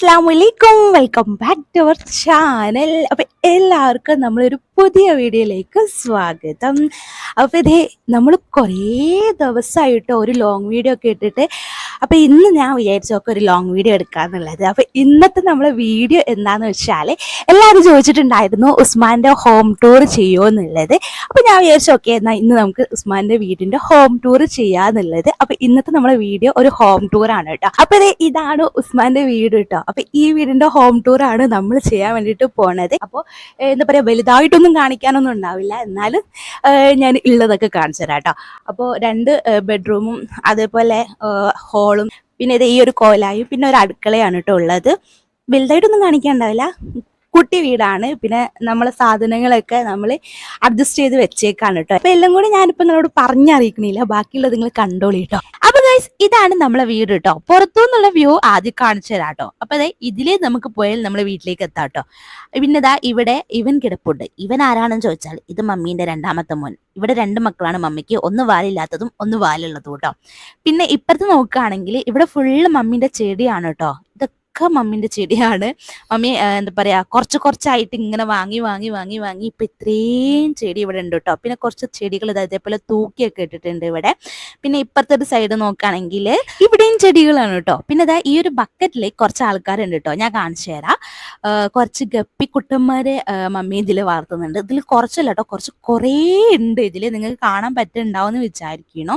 അസ്സാം വലൈക്കും welcome back to our channel അപ്പം എല്ലാവർക്കും നമ്മളൊരു പുതിയ വീഡിയോയിലേക്ക് സ്വാഗതം. അപ്പോൾ ഇതേ നമ്മൾ കുറേ ദിവസമായിട്ട് ഒരു ലോങ് വീഡിയോ ഒക്കെ ഇട്ടിട്ട് അപ്പോൾ ഇന്ന് ഞാൻ വിചാരിച്ചൊക്കെ ഒരു ലോങ് വീഡിയോ എടുക്കാന്നുള്ളത്. അപ്പോൾ ഇന്നത്തെ നമ്മളെ വീഡിയോ എന്താന്ന് വെച്ചാൽ എല്ലാവരും ചോദിച്ചിട്ടുണ്ടായിരുന്നു ഉസ്മാന്റെ ഹോം ടൂർ ചെയ്യുമോ എന്നുള്ളത് അപ്പോൾ ഞാൻ വിചാരിച്ചു ഓക്കെ എന്നാൽ ഇന്ന് നമുക്ക് ഉസ്മാന്റെ വീടിന്റെ ഹോം ടൂർ ചെയ്യാന്നുള്ളത്. അപ്പോൾ ഇന്നത്തെ നമ്മളെ വീഡിയോ ഒരു ഹോം ടൂർ ആണ് കേട്ടോ. അപ്പോൾ ഇത് ഇതാണ് ഉസ്മാന്റെ വീട് കേട്ടോ. അപ്പോൾ ഈ വീടിന്റെ ഹോം ടൂർ ആണ് നമ്മൾ ചെയ്യാൻ വേണ്ടിയിട്ട് പോണത്. അപ്പോൾ എന്താ പറയുക വലുതായിട്ടൊന്നും കാണിക്കാനൊന്നും ഉണ്ടാവില്ല. എന്നാലും ഞാൻ ഉള്ളതൊക്കെ കാണിച്ചു തരാം കേട്ടോ. അപ്പോൾ രണ്ട് ബെഡ്റൂമും അതേപോലെ ഹോളും പിന്നെ ഇത് ഈ ഒരു കോലായും പിന്നെ ഒരു അടുക്കളയാണ് കേട്ടോ ഉള്ളത്. വലുതായിട്ടൊന്നും കാണിക്കാണ്ടാവില്ല. കുട്ടി വീടാണ്. പിന്നെ നമ്മളെ സാധനങ്ങളൊക്കെ നമ്മൾ അഡ്ജസ്റ്റ് ചെയ്ത് വെച്ചേക്കാണ് കേട്ടോ അപ്പൊ എല്ലാം കൂടി ഞാനിപ്പോ നിങ്ങളോട് പറഞ്ഞറിയിക്കണില്ല. ബാക്കിയുള്ളത് നിങ്ങൾ കണ്ടോളി കേട്ടോ അപ്പൊ ഗൈസ് ഇതാണ് നമ്മളെ വീട് കേട്ടോ പുറത്തുനിന്നുള്ള വ്യൂ ആദ്യം കാണിച്ചു തരാം കേട്ടോ അപ്പൊ അതെ ഇതിലേ നമുക്ക് പോയാൽ നമ്മളെ വീട്ടിലേക്ക് എത്താം കേട്ടോ പിന്നെ ഇതാ ഇവിടെ ഇവൻ കിടപ്പുണ്ട്. ഇവൻ ആരാണെന്ന് ചോദിച്ചാൽ ഇത് മമ്മീന്റെ രണ്ടാമത്തെ മോൻ. ഇവിടെ രണ്ട് മക്കളാണ് മമ്മിക്ക്. ഒന്ന് വാലില്ലാത്തതും ഒന്ന് വാലുള്ളതും കേട്ടോ പിന്നെ ഇപ്പുറത്ത് നോക്കുകയാണെങ്കിൽ ഇവിടെ ഫുള്ള് മമ്മീന്റെ ചെടിയാണ് കേട്ടോ മമ്മീന്റെ ചെടിയാണ്. മമ്മി എന്താ പറയാ കുറച്ച് കുറച്ചായിട്ട് ഇങ്ങനെ വാങ്ങി വാങ്ങി വാങ്ങി വാങ്ങി ഇപ്പൊ ഇത്രയും ചെടി ഇവിടെ ഉണ്ട് കേട്ടോ പിന്നെ കുറച്ച് ചെടികൾ ഇതാ ഇതേപോലെ തൂക്കിയൊക്കെ ഇട്ടിട്ടുണ്ട് ഇവിടെ. പിന്നെ ഇപ്പുറത്തെ ഒരു സൈഡ് നോക്കുകയാണെങ്കിൽ ഇവിടെയും ചെടികളാണ് കേട്ടോ പിന്നെ ഇതാ ഈ ഒരു ബക്കറ്റിൽ കുറച്ച് ആൾക്കാരുണ്ട് കേട്ടോ ഞാൻ കാണിച്ചു തരാം. കുറച്ച് ഗപ്പിക്കുട്ടന്മാരെ കുട്ടന്മാരെ മമ്മി ഇതിൽ വളർത്തുന്നുണ്ട്. ഇതിൽ കുറച്ചല്ല കേട്ടോ കുറച്ച് കുറേ ഉണ്ട് ഇതിൽ നിങ്ങൾക്ക് കാണാൻ പറ്റുന്നുണ്ടാവും എന്ന് വിചാരിക്കണോ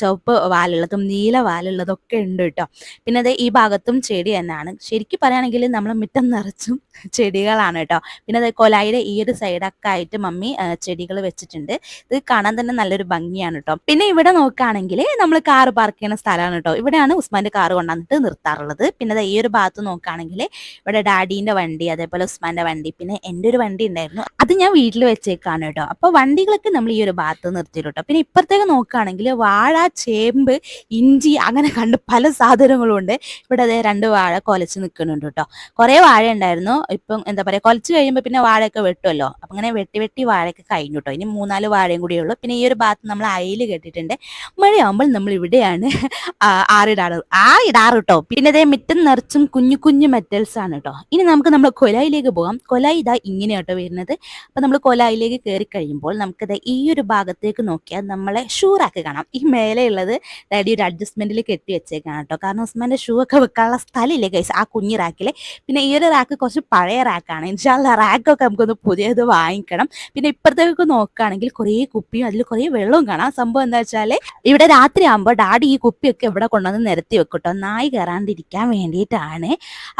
ചുവപ്പ് വാലുള്ളതും നീല വാലുള്ളതും ഒക്കെ ഉണ്ട് കേട്ടോ പിന്നെ അത് ഈ ഭാഗത്തും ചെടി തന്നെയാണ്. ശരിക്കും പറയുകയാണെങ്കിൽ നമ്മൾ മുറ്റം നിറച്ചും ചെടികളാണ് കേട്ടോ പിന്നെ അത് കൊലായിയുടെ ഈ ഒരു സൈഡൊക്കെ ആയിട്ട് മമ്മി ചെടികൾ വെച്ചിട്ടുണ്ട്. ഇത് കാണാൻ തന്നെ നല്ലൊരു ഭംഗിയാണ് കേട്ടോ പിന്നെ ഇവിടെ നോക്കുകയാണെങ്കിൽ നമ്മൾ കാർ പാർക്ക് ചെയ്യുന്ന സ്ഥലമാണ് കേട്ടോ ഇവിടെയാണ് ഉസ്മാന്റെ കാർ കൊണ്ടുവന്നിട്ട് നിർത്താറുള്ളത്. പിന്നെ അത് ഈ ഒരു ഭാഗത്ത് നോക്കുകയാണെങ്കിൽ ഇവിടെ ഡാഡീന്റെ വണ്ടി അതേപോലെ ഉസ്മാന്റെ വണ്ടി പിന്നെ എന്റെ ഒരു വണ്ടി ഉണ്ടായിരുന്നു. അത് ഞാൻ വീട്ടിൽ വെച്ചേക്കാണ് കേട്ടോ. അപ്പൊ വണ്ടികളൊക്കെ നമ്മൾ ഈ ഒരു ഭാഗത്ത് നിർത്തിയിട്ടോ പിന്നെ ഇപ്പുറത്തേക്ക് നോക്കുകയാണെങ്കിൽ വാഴ ചേമ്പ് ഇഞ്ചി അങ്ങനെ കണ്ട് പല സാധനങ്ങളും ഉണ്ട്. ഇവിടെ അതേ രണ്ട് വാഴ കൊലച്ച് നിൽക്കുന്നുണ്ട് കേട്ടോ. കുറേ വാഴ ഉണ്ടായിരുന്നു. ഇപ്പം എന്താ പറയാ കൊലച്ച് കഴിയുമ്പോൾ പിന്നെ വാഴയൊക്കെ വെട്ടുമല്ലോ. അപ്പൊ അങ്ങനെ വെട്ടി വെട്ടി വാഴയൊക്കെ കഴിഞ്ഞു കേട്ടോ. ഇനി മൂന്നാൽ വാഴയും കൂടിയേ ഉള്ളൂ. പിന്നെ ഈ ഒരു ഭാഗത്ത് നമ്മൾ അയിൽ കെട്ടിയിട്ടുണ്ട്. മഴയാകുമ്പോൾ നമ്മൾ ഇവിടെയാണ് ആറിടാറ് ആ ഇടാറ് കേട്ടോ. പിന്നെ അതേ മിറ്റം നിറച്ചും കുഞ്ഞു കുഞ്ഞു മെറ്റൽസ് ആണ് കേട്ടോ. ഇനി നമുക്ക് നമ്മൾ കൊലായിലേക്ക് പോകാം. കൊലായി ഇതാ ഇങ്ങനെ കേട്ടോ വരുന്നത്. അപ്പൊ നമ്മൾ കൊലായിലേക്ക് കയറി കഴിയുമ്പോൾ നമുക്കത് ഈ ഒരു ഭാഗത്തേക്ക് നോക്കിയാൽ നമ്മളെ ഷൂ റാക്ക് കാണാം. ഈ മേലെയുള്ളത് ഡാഡി ഒരു അഡ്ജസ്റ്റ്മെന്റിൽ കെട്ടി വെച്ചേക്കാണ് കേട്ടോ കാരണം ഉസ്മാന്റെ ഷൂ ഒക്കെ വെക്കാനുള്ള സ്ഥലമില്ലേ കൈസ് ആ കുഞ്ഞു റാക്കിൽ പിന്നെ ഈ ഒരു റാക്ക് കുറച്ച് പഴയ റാക്കാണ് ഇൻഷാല്ല റാക്കൊക്കെ നമുക്കൊന്ന് പുതിയത് വാങ്ങിക്കണം. പിന്നെ ഇപ്പുറത്തേക്ക് നോക്കുകയാണെങ്കിൽ കുറേ കുപ്പിയും അതിൽ കുറേ വെള്ളവും കാണാം. സംഭവം എന്താ വെച്ചാൽ ഇവിടെ രാത്രി ആകുമ്പോൾ ഡാഡി ഈ കുപ്പിയൊക്കെ ഇവിടെ കൊണ്ടുവന്ന് നിരത്തി വെക്കട്ടോ നായി കയറാണ്ടിരിക്കാൻ വേണ്ടിയിട്ടാണ്.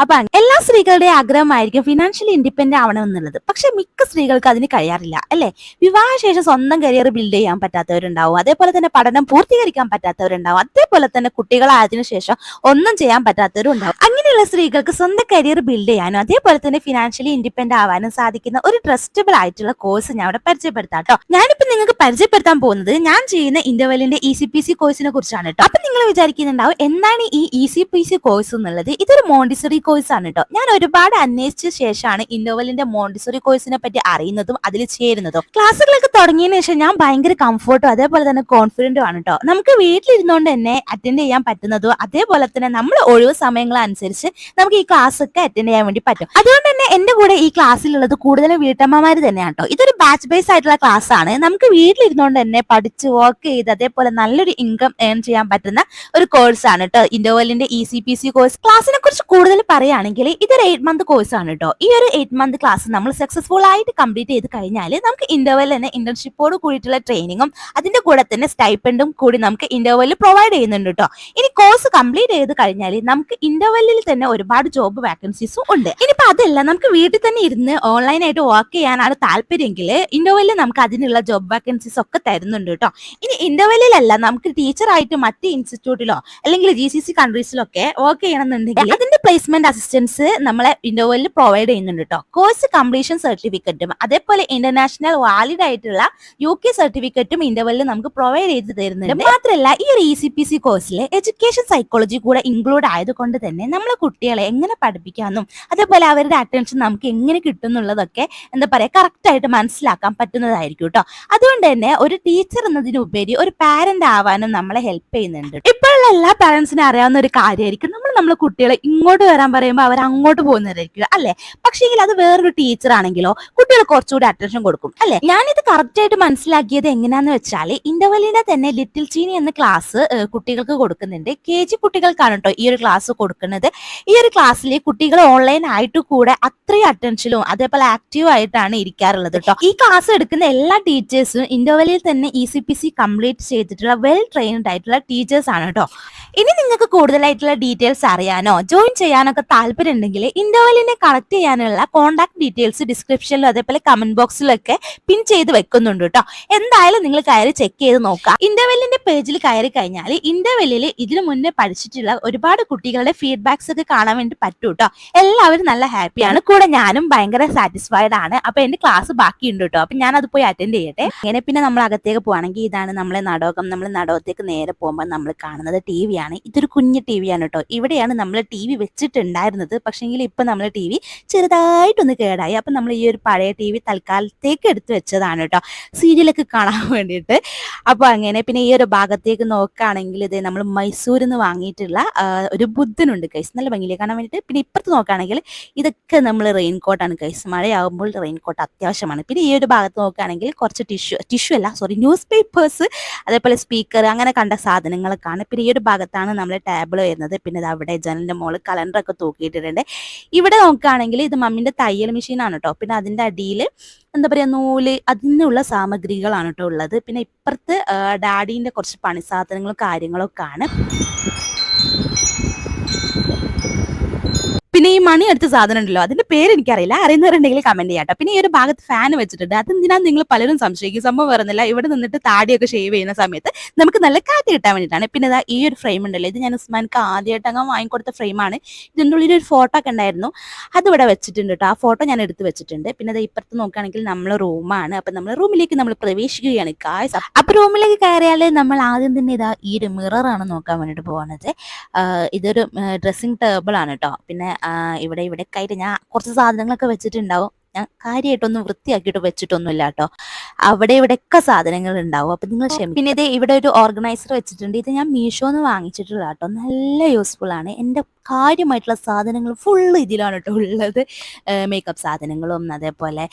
അപ്പൊ എല്ലാ സ്ത്രീകളുടെയും ആഗ്രഹമായിരിക്കും ഫിനാൻഷ്യലി ഇൻഡിപെൻഡന്റ് ആവണം എന്നുള്ളത്. പക്ഷെ മിക്ക സ്ത്രീകൾക്ക് അതിന് കഴിയാറില്ല അല്ലെ? വിവാഹശേഷം സ്വന്തം കരിയർ ബിൽഡ് ചെയ്യാൻ പറ്റാത്തവരുണ്ടാവും. അതേപോലെ തന്നെ പഠനം പൂർത്തീകരിക്കാൻ പറ്റാത്തവരുണ്ടാവും. അതേപോലെ തന്നെ കുട്ടികളായതിനു ശേഷം ഒന്നും ചെയ്യാൻ പറ്റാത്തവരും ഉണ്ടാവും അങ്ങനെയുള്ള സ്ത്രീകൾക്ക് സ്വന്തം കരിയർ ബിൽഡ് ചെയ്യാനും അതേപോലെ തന്നെ ഫിനാൻഷ്യലി ഇൻഡിപെൻഡന്റ് ആവാനും സാധിക്കുന്ന ഒരു ട്രസ്റ്റബിൾ ആയിട്ടുള്ള കോഴ്സ് ഞാൻ അവിടെ പരിചയപ്പെടുത്താം കേട്ടോ ഞാനിപ്പോ നിങ്ങൾക്ക് പരിചയപ്പെടുത്താൻ പോകുന്നത് ഞാൻ ചെയ്യുന്ന ഇന്റർവെലിന്റെ ഇ സി പി സി കോഴ്സിനെ കുറിച്ചാണ് കേട്ടോ അപ്പൊ നിങ്ങൾ വിചാരിക്കുന്നുണ്ടാവും എന്താണ് ഈ E C P C course എന്നുള്ളത്? ഇതൊരു മോണ്ടിസറി കോഴ്സ് ആണ് കേട്ടോ ഞാൻ ഒരുപാട് അന്വേഷിച്ച ശേഷമാണ് ഇന്നോവലിന്റെ മോണ്ടിസറി കോഴ്സിനെ പറ്റി അറിയുന്നതും അതിൽ ചേരുന്നതും. ക്ലാസ്സുകളൊക്കെ തുടങ്ങിയതിനു ശേഷം ഞാൻ ഭയങ്കര കംഫർട്ടും അതേപോലെ തന്നെ കോൺഫിഡന്റും ആണ് കേട്ടോ നമുക്ക് വീട്ടിലിരുന്നുകൊണ്ട് തന്നെ അറ്റൻഡ് ചെയ്യാൻ പറ്റുന്നതും അതേപോലെ തന്നെ നമ്മൾ ഒഴിവ് സമയങ്ങൾ അനുസരിച്ച് നമുക്ക് ഈ ക്ലാസ് ഒക്കെ അറ്റൻഡ് ചെയ്യാൻ വേണ്ടി പറ്റും. അതുകൊണ്ട് തന്നെ എന്റെ കൂടെ ഈ ക്ലാസ്സിലുള്ളത് കൂടുതലും വീട്ടമ്മമാര് തന്നെയാണ് കേട്ടോ ഇതൊരു ബാച്ച് ബേസ് ആയിട്ടുള്ള ക്ലാസ് ആണ്. നമുക്ക് വീട്ടിലിരുന്നുകൊണ്ട് തന്നെ പഠിച്ച് വർക്ക് ചെയ്ത് അതേപോലെ നല്ലൊരു ഇൻകം ഏൺ ചെയ്യാൻ പറ്റുന്ന ഒരു കോഴ്സ് ആണ് കേട്ടോ ഇൻഡോവലിന്റെ E C P C course ക്ലാസ്സിനെ കുറിച്ച് കൂടുതൽ പറയുകയാണെങ്കിൽ ഇതൊരു എയ്റ്റ് മന്ത് കോഴ്സ് ആണ് കേട്ടോ ഈ ഒരു എയ്റ്റ് മന്ത് ക്ലാസ് നമ്മൾ സക്സസ്ഫുൾ ആയിട്ട് കംപ്ലീറ്റ് ചെയ്ത് കഴിഞ്ഞാൽ നമുക്ക് ഇന്റർവെൽ തന്നെ ഇന്റേൺഷിപ്പോട് കൂടിയിട്ടുള്ള ട്രെയിനിങ്ങും അതിന്റെ കൂടെ തന്നെ സ്റ്റൈപ്പൻഡും കൂടി നമുക്ക് ഇന്റർവെല്ലിൽ പ്രൊവൈഡ് ചെയ്യുന്നുണ്ട് കേട്ടോ ഇനി കോഴ്സ് കംപ്ലീറ്റ് ചെയ്ത് കഴിഞ്ഞാൽ നമുക്ക് ഇന്റർവെല്ലിൽ തന്നെ ഒരുപാട് ജോബ് വാക്കൻസീസും ഉണ്ട്. ഇനിയിപ്പോ അതല്ല നമുക്ക് വീട്ടിൽ തന്നെ ഇരുന്ന് ഓൺലൈനായിട്ട് വർക്ക് ചെയ്യാനാണ് താല്പര്യമെങ്കിൽ ഇന്റർവെല്ലിൽ നമുക്ക് അതിനുള്ള ജോബ് വാക്കൻസീസ് ഒക്കെ തരുന്നുണ്ട് കേട്ടോ ഇനി ഇന്റർവെല്ലിലല്ല നമുക്ക് ടീച്ചറായിട്ട് മറ്റ് ഇൻസ്റ്റിറ്റ്യൂട്ടിലോ അല്ലെങ്കിൽ ജി സി സി കൺട്രീസിലൊക്കെ വർക്ക് ചെയ്യണമെന്നുണ്ടെങ്കിൽ അതിന്റെ പ്ലേസ്മെന്റ് അസിസ്റ്റൻസ് നമ്മളെ ഇന്റർവെല്ലിൽ പ്രൊവൈഡ് ചെയ്യുന്നുണ്ട് കേട്ടോ കോഴ്സ് കംപ്ലീഷൻ സർട്ടിഫിക്കറ്റും അതേപോലെ ഇന്റർനാഷണൽ വാലിഡ് ആയിട്ടുള്ള യു കെ സർട്ടിഫിക്കറ്റും ഇന്റർവെല്ലിൽ നമുക്ക് പ്രൊവൈഡ് ചെയ്ത് തരുന്നുണ്ട്. മാത്രമല്ല ഈ ഒരു ഇ സി പി സി കോഴ്സിൽ എഡ്യൂക്കേഷൻ സൈക്കോളജി കൂടെ ഇൻക്ലൂഡ് ആയതുകൊണ്ട് തന്നെ നമ്മളെ കുട്ടികളെ എങ്ങനെ പഠിപ്പിക്കാമെന്നും അതേപോലെ അവരുടെ അറ്റൻഷൻ നമുക്ക് എങ്ങനെ കിട്ടും എന്നുള്ളതൊക്കെ എന്താ പറയുക കറക്റ്റായിട്ട് മനസ്സിലാക്കാൻ പറ്റുന്നതായിരിക്കും കേട്ടോ അതുകൊണ്ട് തന്നെ ഒരു ടീച്ചർ എന്നതിനുപരി ഒരു പാരന്റ് ആവാനും നമ്മളെ ഹെൽപ്പ് ചെയ്യുന്നുണ്ട് ഇപ്പോഴുള്ള എല്ലാ പാരന്റ്സിനും അറിയാവുന്ന ഒരു കാര്യമായിരിക്കും നമ്മൾ നമ്മളെ കുട്ടികളെ ഇങ്ങോട്ട് വരാൻ പറയുമ്പോൾ അവർ അങ്ങോട്ട് പോകുന്നവരായിരിക്കും അല്ലെ? പക്ഷേങ്കിൽ അത് വേറൊരു ടീച്ചർ ആണെങ്കിലോ കുട്ടികൾ കുറച്ചുകൂടി അറ്റൻഷൻ കൊടുക്കും അല്ലെ? ഞാനിത് കറക്റ്റ് ആയിട്ട് മനസ്സിലാക്കിയത് എങ്ങനെയാന്ന് വെച്ചാൽ ഇന്റർവെല്ലിന്റെ തന്നെ ലിറ്റിൽ ചീനി എന്ന ക്ലാസ് കുട്ടികൾക്ക് കൊടുക്കുന്നുണ്ട്. കെ ജി കുട്ടികൾക്കാണ് കേട്ടോ ഈ ഒരു ക്ലാസ് കൊടുക്കുന്നത്. ഈ ഒരു ക്ലാസ്സിൽ കുട്ടികൾ ഓൺലൈൻ ആയിട്ട് കൂടെ അത്രയും അറ്റൻഷനും അതേപോലെ ആക്റ്റീവ് ആയിട്ടാണ് ഇരിക്കാറുള്ളത് കേട്ടോ ഈ ക്ലാസ് എടുക്കുന്ന എല്ലാ ടീച്ചേഴ്സും ഇന്റർവെല്ലിൽ തന്നെ E C P C complete ചെയ്തിട്ടുള്ള വെൽ ട്രെയിൻഡ് ആയിട്ടുള്ള ടീച്ചേഴ്സ് ആണ് കേട്ടോ ഇനി നിങ്ങൾക്ക് കൂടുതലായിട്ടുള്ള ഡീറ്റെയിൽസ് അറിയാനോ ജോയിൻ ചെയ്യാനൊക്കെ താല്പര്യം ഉണ്ടെങ്കിൽ ഇന്റർവെല്ലിനെ കളക്ട് ചെയ്യാനുള്ള കോൺടാക്ട് ഡീറ്റെയിൽസ് ഡിസ്ക്രിപ്ഷനിലും അതേപോലെ കമന്റ് ബോക്സിലൊക്കെ പിൻ ചെയ്ത് വെക്കുന്നുണ്ട് കേട്ടോ എന്തായാലും നിങ്ങൾ കയറി ചെക്ക് ചെയ്ത് നോക്കാം ഇന്റർവെല്ലിന്റെ പേജിൽ കയറി കഴിഞ്ഞാൽ ഇന്റർവെല്ലിൽ ഇതിനു മുന്നേ പഠിച്ചിട്ടുള്ള ഒരുപാട് കുട്ടികളുടെ ഫീഡ്ബാക്സ് ഒക്കെ കാണാൻ വേണ്ടി പറ്റും കേട്ടോ എല്ലാവരും നല്ല ഹാപ്പിയാണ് കൂടെ ഞാനും ഭയങ്കര സാറ്റിസ്ഫൈഡ് ആണ്. അപ്പൊ എന്റെ ക്ലാസ് ബാക്കിയുണ്ട് കേട്ടോ അപ്പൊ ഞാൻ അത് പോയി അറ്റൻഡ് ചെയ്യട്ടെ. അങ്ങനെ പിന്നെ നമ്മൾ അകത്തേക്ക് പോവാണെങ്കിൽ ഇതാണ് നമ്മളെ നാടകം. നമ്മൾ നാടകത്തേക്ക് നേരെ പോകുമ്പോൾ നമ്മൾ കാണുന്നത് ടി വി ആണ്. ഇതൊരു കുഞ്ഞു ടി വി ആണ് കേട്ടോ ഇവിടെയാണ് നമ്മൾ ടി വി വെച്ചിട്ടുണ്ടായിരുന്നത്. പക്ഷേങ്കിൽ ഇപ്പൊ നമ്മൾ ടി വി ചെറുതായിട്ടൊന്ന് കേടായി. അപ്പം നമ്മൾ ഈ ഒരു പഴയ ടി വി തൽക്കാലത്തേക്ക് എടുത്തു വെച്ചതാണ് കേട്ടോ സീരിയലൊക്കെ കാണാൻ വേണ്ടിയിട്ട്. അപ്പോൾ അങ്ങനെ പിന്നെ ഈ ഒരു ഭാഗത്തേക്ക് നോക്കുകയാണെങ്കിൽ ഇത് നമ്മൾ മൈസൂരിൽ നിന്ന് വാങ്ങിയിട്ടുള്ള ഒരു ബുദ്ധനുണ്ട് കൈസ് നല്ല ഭംഗിയിലേക്ക് കാണാൻ വേണ്ടിയിട്ട് പിന്നെ ഇപ്പുറത്ത് നോക്കുകയാണെങ്കിൽ ഇതൊക്കെ നമ്മൾ റെയിൻ കോട്ടാണ് കൈസ് മഴയാകുമ്പോൾ റെയിൻ കോട്ട് അത്യാവശ്യമാണ്. പിന്നെ ഈ ഒരു ഭാഗത്ത് നോക്കുകയാണെങ്കിൽ കുറച്ച് ടിഷ്യൂ ടിഷ്യൂ അല്ല സോറി ന്യൂസ് പേപ്പേഴ്സ് അതേപോലെ സ്പീക്കർ അങ്ങനെ കണ്ട സാധനങ്ങളൊക്കെയാണ് പിന്നെ ഈ ഒരു ഭാഗത്താണ് നമ്മൾ ടേബിൾ വരുന്നത്. പിന്നെ അവിടെ ജനലിന്റെ മുകളിൽ കലണ്ടറൊക്കെ തൂക്കിയിട്ടിട്ടുണ്ട്. ഇവിടെ നോക്കുകയാണെങ്കിൽ ഇത് മമ്മിന്റെ തയ്യൽ മെഷീനാണ് കേട്ടോ പിന്നെ അതിന്റെ അടിയിൽ എന്താ പറയാ നൂൽ അതിനുള്ള സാമഗ്രികളാണ് കേട്ടോ ഉള്ളത്. പിന്നെ ഇപ്പുറത്ത് ആ, ഡാഡീന്റെ കുറച്ച് പണി സാധനങ്ങളും കാര്യങ്ങളൊക്കെ ആണ് പിന്നെ ഈ മണി എടുത്ത സാധനം ഉണ്ടല്ലോ അതിന്റെ പേര് എനിക്കറിയില്ല. അറിയുന്നവരുണ്ടെങ്കിൽ കമന്റ് ചെയ്യാട്ടോ പിന്നെ ഈ ഒരു ഭാഗത്ത് ഫാൻ വെച്ചിട്ടുണ്ട്. അത് എന്തിനാ നിങ്ങൾ പലരും സംശയിക്കും? സംഭവം വരുന്നില്ല ഇവിടെ നിന്നിട്ട് താടിയൊക്കെ ഷേവ് ചെയ്യുന്ന സമയത്ത് നമുക്ക് നല്ല കാറ്റ് കിട്ടാൻ വേണ്ടിയിട്ടാണ്. പിന്നെ ഇതാ ഈ ഒരു ഫ്രെയിം ഉണ്ടല്ലോ. ഇത് ഞാൻ ഉസ്മാൻക്ക് ആദ്യമായിട്ട് അങ്ങ് വാങ്ങിക്കൊടുത്ത ഫ്രെയിമാണ് ഇതിന്റെ ഉള്ളിൽ ഒരു ഫോട്ടോ ഒക്കെ ഉണ്ടായിരുന്നു. അത് ഇവിടെ വെച്ചിട്ടുണ്ട് കേട്ടോ ആ ഫോട്ടോ ഞാൻ എടുത്ത് വെച്ചിട്ടുണ്ട്. പിന്നെ അത് ഇപ്പുറത്ത് നോക്കുകയാണെങ്കിൽ നമ്മളെ റൂമാണ് അപ്പൊ നമ്മൾ റൂമിലേക്ക് നമ്മൾ പ്രവേശിക്കുകയാണ്. കായ് അപ്പൊ റൂമിലേക്ക് കയറിയാൽ നമ്മൾ ആദ്യം തന്നെ ഇതാ ഈ ഒരു മിററാണ് നോക്കാൻ വേണ്ടിയിട്ട് പോകുന്നത് ഇതൊരു ഡ്രസ്സിങ് ടേബിൾ ആണ് കേട്ടോ പിന്നെ ഇവിടെ ഇവിടെ കയറി ഞാൻ കുറച്ച് സാധനങ്ങളൊക്കെ വെച്ചിട്ടുണ്ടാവും. ഞാൻ കാര്യമായിട്ടൊന്നും വൃത്തിയാക്കിയിട്ട് വെച്ചിട്ടൊന്നുമില്ല കേട്ടോ അവിടെ ഇവിടെയൊക്കെ സാധനങ്ങൾ ഉണ്ടാവും അപ്പൊ നിങ്ങൾ ക്ഷമിക്കും പിന്നെ ഇത് ഇവിടെ ഒരു ഓർഗനൈസർ വെച്ചിട്ടുണ്ട്. ഇത് ഞാൻ മീഷോന്ന് വാങ്ങിച്ചിട്ടുള്ള കേട്ടോ നല്ല യൂസ്ഫുൾ ആണ്. എന്റെ കാര്യമായിട്ടുള്ള സാധനങ്ങൾ ഫുള്ള് ഇതിലാണ് കേട്ടോ ഉള്ളത്. മേക്കപ്പ് സാധനങ്ങളും അതേപോലെ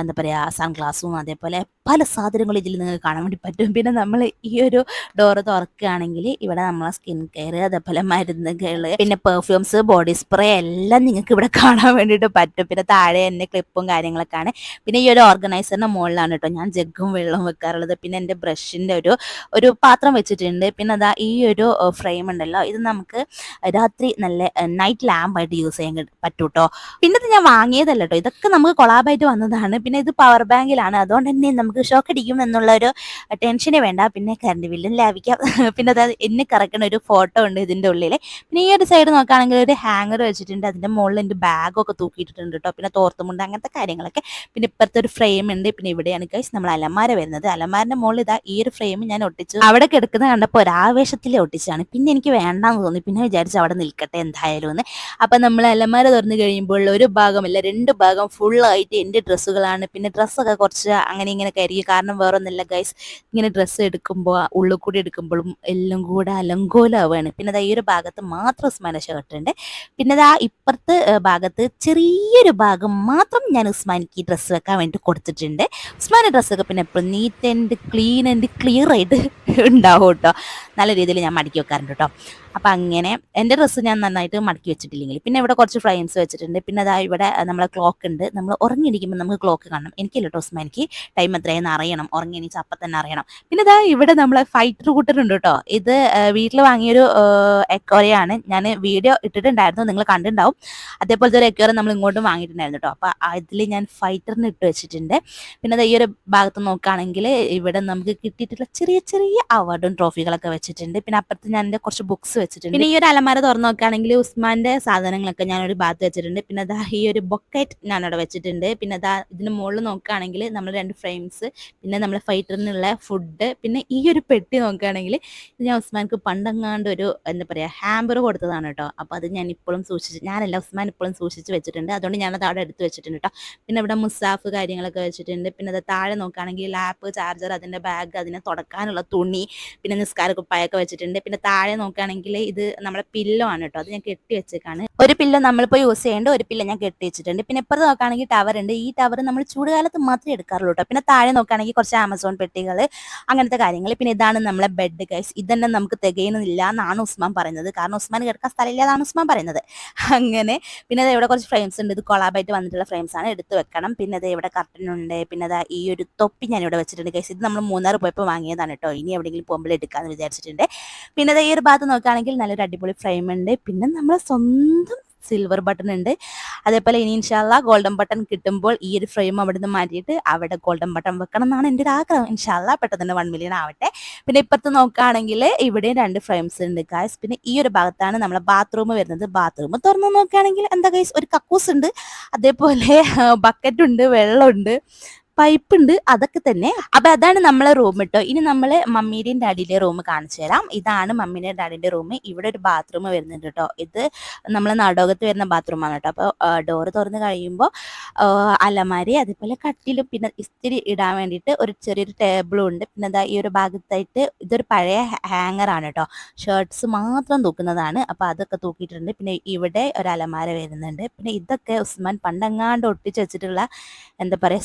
എന്താ പറയുക സൺഗ്ലാസും അതേപോലെ പല സാധനങ്ങളും ഇതിൽ നിങ്ങൾക്ക് കാണാൻ വേണ്ടി പറ്റും. പിന്നെ നമ്മൾ ഈ ഒരു ഡോറ് തുറക്കുകയാണെങ്കിൽ ഇവിടെ നമ്മളെ സ്കിൻ കെയർ അതേപോലെ മരുന്നുകൾ പിന്നെ പെർഫ്യൂംസ് ബോഡി സ്പ്രേ എല്ലാം നിങ്ങൾക്ക് ഇവിടെ കാണാൻ വേണ്ടിയിട്ട് പറ്റും. പിന്നെ താഴെ തന്നെ ക്ലിപ്പും കാര്യങ്ങളൊക്കെ ആണ് പിന്നെ ഈ ഒരു ഓർഗനൈസറിന്റെ മുകളിലാണ് കേട്ടോ ഞാൻ ജഗ്ഗും വെള്ളവും വെക്കാറുള്ളത്. പിന്നെ എന്റെ ബ്രഷിന്റെ ഒരു ഒരു പാത്രം വെച്ചിട്ടുണ്ട്. പിന്നെ അതാ ഈ ഒരു ഫ്രെയിം ഉണ്ടല്ലോ. ഇത് നമുക്ക് രാത്രി നല്ല നൈറ്റ് ലാമ്പായിട്ട് യൂസ് ചെയ്യാൻ പറ്റൂ കേട്ടോ പിന്നെ ഞാൻ വാങ്ങിയതല്ല കേട്ടോ ഇതൊക്കെ നമുക്ക് കൊളാബായിട്ട് വന്നതാണ്. പിന്നെ ഇത് പവർ ബാങ്കിലാണ് അതുകൊണ്ട് തന്നെ നമുക്ക് ഷോക്ക് അടിക്കും എന്നുള്ള ഒരു ടെൻഷനെ വേണ്ട. പിന്നെ കറണ്ട് ബില്ലും ലാഭിക്കാം. പിന്നെ അത് എന്നെ കറക്കുന്ന ഒരു ഫോട്ടോ ഉണ്ട് ഇതിന്റെ ഉള്ളിൽ പിന്നെ ഈ ഒരു സൈഡ് നോക്കുകയാണെങ്കിൽ ഒരു ഹാങ്ങർ വെച്ചിട്ടുണ്ട്. അതിന്റെ മുകളിൽ എന്റെ ബാഗൊക്കെ തൂക്കിയിട്ടുണ്ട് കേട്ടോ പിന്നെ തോർത്തുമുണ്ട് അങ്ങനത്തെ കാര്യങ്ങളൊക്കെ. പിന്നെ ഇപ്പുറത്തെ ഒരു ഫ്രെയിം ഉണ്ട്. പിന്നെ ഇവിടെയാണ് കഴിച്ച് നമ്മൾ അലമാര വരുന്നത്. അലമാരന്റെ മുകളിൽ ഇതാ ഈ ഒരു ഫ്രെയിം ഞാൻ ഒട്ടിച്ചു. അവിടെ കിടക്കുന്ന കണ്ടപ്പോൾ ഒരു ആവേശത്തിൽ ഒട്ടിച്ചാണ് പിന്നെ എനിക്ക് വേണ്ടാന്ന് തോന്നി. പിന്നെ വിചാരിച്ചു അവിടെ നിൽക്കട്ടെ എന്തായാലും അപ്പൊ നമ്മൾ അലമാര തുറന്നു കഴിയുമ്പോൾ ഒരു ഭാഗം അല്ല രണ്ട് ഭാഗം ഫുൾ ആയിട്ട് എന്റെ ഡ്രസ്സുകളാണ്. പിന്നെ ഡ്രസ്സൊക്കെ കുറച്ച് അങ്ങനെ ഇങ്ങനെ ആയിരിക്കും. കാരണം വേറെ ഒന്നുമില്ല ഗൈസ് ഇങ്ങനെ ഡ്രസ്സ് എടുക്കുമ്പോൾ ഉള്ളിൽ കൂടി എടുക്കുമ്പോഴും എല്ലാം കൂടെ അലങ്കോലാവാണ് പിന്നെ ഈ ഒരു ഭാഗത്ത് മാത്രം ഉണ്ട് പിന്നെ ആ ഇപ്പുറത്ത് ഭാഗത്ത് ചെറിയൊരു ഭാഗം മാത്രം ഞാൻ ഉസ്മാനിക്ക് ഡ്രസ്സ് വെക്കാൻ വേണ്ടി കൊടുത്തിട്ടുണ്ട്. ഉസ്മാന്റെ ഡ്രസ്സൊക്കെ പിന്നെ എപ്പോഴും neat and clean and clear ആയിട്ട് ഉണ്ടാവും കേട്ടോ നല്ല രീതിയിൽ ഞാൻ മടക്കി വെക്കാറുണ്ട് കേട്ടോ അപ്പം അങ്ങനെ എന്റെ ഡ്രസ്സ് ഞാൻ നന്നായിട്ട് മടക്കി വെച്ചിട്ടില്ലെങ്കിൽ പിന്നെ ഇവിടെ കുറച്ച് ഫ്രെയിംസ് വെച്ചിട്ടുണ്ട്. പിന്നെ അതാ ഇവിടെ നമ്മളെ ക്ലോക്ക് ഉണ്ട്. നമ്മൾ ഉറങ്ങിയിരിക്കുമ്പോൾ നമുക്ക് ക്ലോക്ക് കാണണം. എനിക്കില്ല കേട്ടോ ഉസ്മാനിക്ക് ടൈം എത്രയെന്ന് അറിയണം. ഉറങ്ങി എനിക്ക് അപ്പം തന്നെ അറിയണം. പിന്നെ ഇതാ ഇവിടെ നമ്മളെ ഫൈറ്റർ കൂട്ടറുണ്ട് കേട്ടോ ഇത് വീട്ടിൽ വാങ്ങിയൊരു എക്കോറയാണ് ഞാൻ വീഡിയോ ഇട്ടിട്ടുണ്ടായിരുന്നു. നിങ്ങൾ കണ്ടിട്ടുണ്ടാവും. അതേപോലത്തെ ഒരു എക്വയർ നമ്മൾ ഇങ്ങോട്ടും വാങ്ങിയിട്ടുണ്ടായിരുന്നു കേട്ടോ. അപ്പൊ അതിൽ ഞാൻ ഫൈറ്ററിന് ഇട്ട് വെച്ചിട്ടുണ്ട്. പിന്നെ ഈ ഒരു ഭാഗത്ത് നോക്കുകയാണെങ്കിൽ ഇവിടെ നമുക്ക് കിട്ടിയിട്ടുള്ള ചെറിയ ചെറിയ അവാർഡും ട്രോഫികളൊക്കെ വെച്ചിട്ടുണ്ട്. പിന്നെ അപ്പുറത്ത് ഞാൻ എന്റെ കുറച്ച് ബുക്സ് വെച്ചിട്ടുണ്ട്. പിന്നെ ഈ ഒരു അലമാര തുറന്നു നോക്കുകയാണെങ്കിൽ ഉസ്മാന്റെ സാധനങ്ങളൊക്കെ ഞാൻ ഒരു ഭാഗത്ത് വെച്ചിട്ടുണ്ട്. പിന്നെ അതാ ഈ ഒരു ബൊക്കറ്റ് ഞാൻ അവിടെ വെച്ചിട്ടുണ്ട്. പിന്നെ അതാ ഇതിന് മുകളിൽ നോക്കുകയാണെങ്കിൽ നമ്മൾ രണ്ട് ഫ്രെയിംസ് പിന്നെ നമ്മൾ ഫൈറ്ററിനുള്ള ഫുഡ് പിന്നെ ഈ ഒരു പെട്ടി നോക്കുകയാണെങ്കിൽ ഞാൻ ഉസ്മാൻക്ക് പണ്ടെങ്ങാണ്ട് ഒരു എന്താ പറയുക ഹാമ്പർ കൊടുത്തതാണ് കേട്ടോ. അപ്പോൾ അത് ഞാൻ ഇപ്പോഴും സൂക്ഷിച്ച് ഞാനല്ല ഉസ്മാൻ ഇപ്പോഴും സൂക്ഷിച്ച് വെച്ചിട്ടുണ്ട്. അതുകൊണ്ട് ഞാനത് അവിടെ എടുത്ത് വെച്ചിട്ടുണ്ട് കേട്ടോ പിന്നെ ഇവിടെ മുസാഫ് കാര്യങ്ങളൊക്കെ വെച്ചിട്ടുണ്ട്. പിന്നെ അത് താഴെ നോക്കുകയാണെങ്കിൽ ലാപ്പ് ചാർജർ അതിന്റെ ബാഗ് അതിനെ തുടക്കാനുള്ള തുണി പിന്നെ നിസ്കാര കുപ്പായൊക്കെ വെച്ചിട്ടുണ്ട്. പിന്നെ താഴെ നോക്കുകയാണെങ്കിൽ ഇത് നമ്മുടെ പില്ലോ ആണ് കേട്ടോ അത് ഞാൻ കെട്ടി വെച്ചേക്കാണ്. ഒരു പില്ല നമ്മളിപ്പോൾ യൂസ് ചെയ്യേണ്ട ഒരു പില്ല ഞാൻ കെട്ടി വെച്ചിട്ടുണ്ട്. പിന്നെ ഇപ്പുറത്ത് നോക്കുകയാണെങ്കിൽ ടവർ ഉണ്ട്. ഈ ടവർ നമ്മൾ ചൂടുകാലത്ത് മാത്രമേ എടുക്കാറുള്ളൂ കേട്ടോ പിന്നെ താഴെ നോക്കുകയാണെങ്കിൽ കുറച്ച് ആമസോൺ പെട്ടികൾ അങ്ങനത്തെ കാര്യങ്ങൾ. പിന്നെ ഇതാണ് നമ്മളെ ബെഡ് ഗൈസ് ഇതന്നെ നമുക്ക് തികയുന്നില്ല എന്നാണ് ഉസ്മാൻ പറയുന്നത്. കാരണം ഉസ്മാൻ കിടക്കാൻ സ്ഥലമില്ല എന്നാണ് ഉസ്മാൻ പറയുന്നത്. അങ്ങനെ പിന്നെ ഇവിടെ കുറച്ച് ഫ്രെയിംസ് ഉണ്ട്. ഇത് കൊളാബായിട്ട് വന്നിട്ടുള്ള ഫ്രെയിംസ് ആണ്. എടുത്ത് വെക്കണം. പിന്നെ ദേ ഇവിടെ കർട്ടൻ ഉണ്ട്. പിന്നെ ദാ ഈ ഒരു തൊപ്പി ഞാൻ ഇവിടെ വെച്ചിട്ടുണ്ട് ഗൈസ് ഇത് നമ്മൾ മൂന്നാർ പോയപ്പോൾ വാങ്ങിയതാണ് കേട്ടോ ഇനി എവിടെയെങ്കിലും പോകുമ്പോൾ എടുക്കാമെന്ന് വിചാരിച്ചിട്ടുണ്ട്. പിന്നെ ഈ ഒരു ഭാഗത്ത് നോക്കുകയാണെങ്കിൽ നല്ലൊരു അടിപൊളി ഫ്രെയിം ഉണ്ട്. പിന്നെ നമ്മളെ സ്വന്തം സിൽവർ ബട്ടൺ ഉണ്ട്. അതേപോലെ ഇനി ഇൻഷാല്ല ഗോൾഡൻ ബട്ടൺ കിട്ടുമ്പോൾ ഈ ഒരു ഫ്രെയിം അവിടെ നിന്ന് മാറ്റിയിട്ട് അവിടെ ഗോൾഡൻ ബട്ടൺ വെക്കണം എന്നാണ് എന്റെ ഒരു ആഗ്രഹം. ഇൻഷാല്ല പെട്ടെന്ന് വൺ മില്യൺ ആവട്ടെ. പിന്നെ ഇപ്പുറത്ത് നോക്കുകയാണെങ്കിൽ ഇവിടെ രണ്ട് ഫ്രെയിംസ് ഉണ്ട് ഗായ്സ് പിന്നെ ഈ ഒരു ഭാഗത്താണ് നമ്മളെ ബാത്റൂം വരുന്നത്. ബാത്റൂം തുറന്ന് നോക്കുകയാണെങ്കിൽ എന്താ ഗൈസ് ഒരു കക്കൂസ് ഉണ്ട്. അതേപോലെ ബക്കറ്റ് ഉണ്ട് വെള്ളമുണ്ട്. പൈപ്പ് ഉണ്ട് അതൊക്കെ തന്നെ. അപ്പൊ അതാണ് നമ്മളെ റൂം കേട്ടോ ഇനി നമ്മൾ മമ്മീടെയും ഡാഡിയുടെ റൂം കാണിച്ചു തരാം. ഇതാണ് മമ്മീടെയും ഡാഡിന്റെ റൂം. ഇവിടെ ഒരു ബാത്റൂം വരുന്നുണ്ട് കേട്ടോ ഇത് നമ്മളെ നാടകത്ത് വരുന്ന ബാത്റൂമാണ് കേട്ടോ അപ്പോൾ ഡോറ് തുറന്ന് കഴിയുമ്പോൾ അലമാരി അതേപോലെ കട്ടിലും പിന്നെ ഇസ്തിരി ഇടാൻ വേണ്ടിയിട്ട് ഒരു ചെറിയൊരു ടേബിളും ഉണ്ട്. പിന്നെ അതാ ഈ ഒരു ഭാഗത്തായിട്ട് ഇതൊരു പഴയ ഹാങ്ങർ ആണ് കേട്ടോ ഷർട്ട്സ് മാത്രം തൂക്കുന്നതാണ്. അപ്പോൾ അതൊക്കെ തൂക്കിയിട്ടുണ്ട്. പിന്നെ ഇവിടെ ഒരു അലമാര വരുന്നുണ്ട്. പിന്നെ ഇതൊക്കെ ഉസ്മാൻ പണ്ടെങ്ങാണ്ട് ഒട്ടിച്ച് വെച്ചിട്ടുള്ള എന്താ പറയുക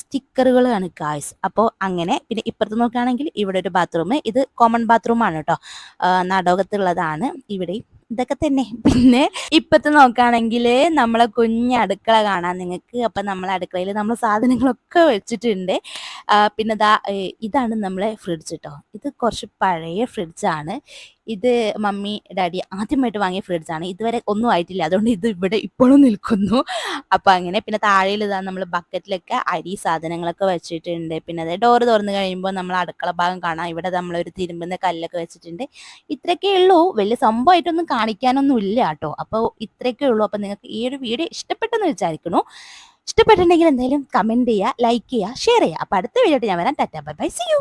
സ്റ്റിക്കറുകളാണ് ഗായ്സ് അപ്പോൾ അങ്ങനെ പിന്നെ ഇപ്പുറത്ത് നോക്കുകയാണെങ്കിൽ ഇവിടെ ഒരു ബാത്റൂം ഇത് കോമൺ ബാത്റൂം ആണ് കേട്ടോ നാടകത്തുള്ളതാണ് ഇവിടെയും ഇതൊക്കെ തന്നെ. പിന്നെ ഇപ്പത്തെ നോക്കുകയാണെങ്കിൽ നമ്മളെ കുഞ്ഞ് അടുക്കള കാണാൻ നിങ്ങൾക്ക്. അപ്പം നമ്മളെ അടുക്കളയിൽ നമ്മൾ സാധനങ്ങളൊക്കെ വെച്ചിട്ടുണ്ട്. പിന്നെ ഇതാണ് നമ്മളെ ഫ്രിഡ്ജ് കേട്ടോ ഇത് കുറച്ച് പഴയ ഫ്രിഡ്ജാണ് ഇത് മമ്മി ഡാഡി ആദ്യമായിട്ട് വാങ്ങിയ ഫ്രിഡ്ജ് ആണ്. ഇതുവരെ ഒന്നും ആയിട്ടില്ല. അതുകൊണ്ട് ഇത് ഇവിടെ ഇപ്പോഴും നിൽക്കുന്നു. അപ്പം അങ്ങനെ പിന്നെ താഴെയിൽ ഇതാ നമ്മൾ ബക്കറ്റിലൊക്കെ അരി സാധനങ്ങളൊക്കെ വെച്ചിട്ടുണ്ട്. പിന്നെ അതായത് ഡോറ് തുറന്നു കഴിയുമ്പോൾ നമ്മൾ അടുക്കള ഭാഗം കാണാം. ഇവിടെ നമ്മളൊരു തിരുമ്പുന്ന കല്ലൊക്കെ വെച്ചിട്ടുണ്ട്. ഇത്രയൊക്കെ ഉള്ളൂ. വലിയ സംഭവമായിട്ടൊന്നും കാണിക്കാനൊന്നും ഇല്ല കേട്ടോ. അപ്പോൾ ഇത്രയൊക്കെ ഉള്ളൂ. അപ്പോൾ നിങ്ങൾക്ക് ഈ ഒരു വീഡിയോ ഇഷ്ടപ്പെട്ടെന്ന് വിചാരിക്കുന്നു. ഇഷ്ടപ്പെട്ടിട്ടുണ്ടെങ്കിൽ എന്തായാലും കമന്റ് ചെയ്യുക ലൈക്ക് ചെയ്യുക ഷെയർ ചെയ്യുക. അപ്പോൾ അടുത്ത വീഡിയോ ഞാൻ വരാം. Tata bye bye. See you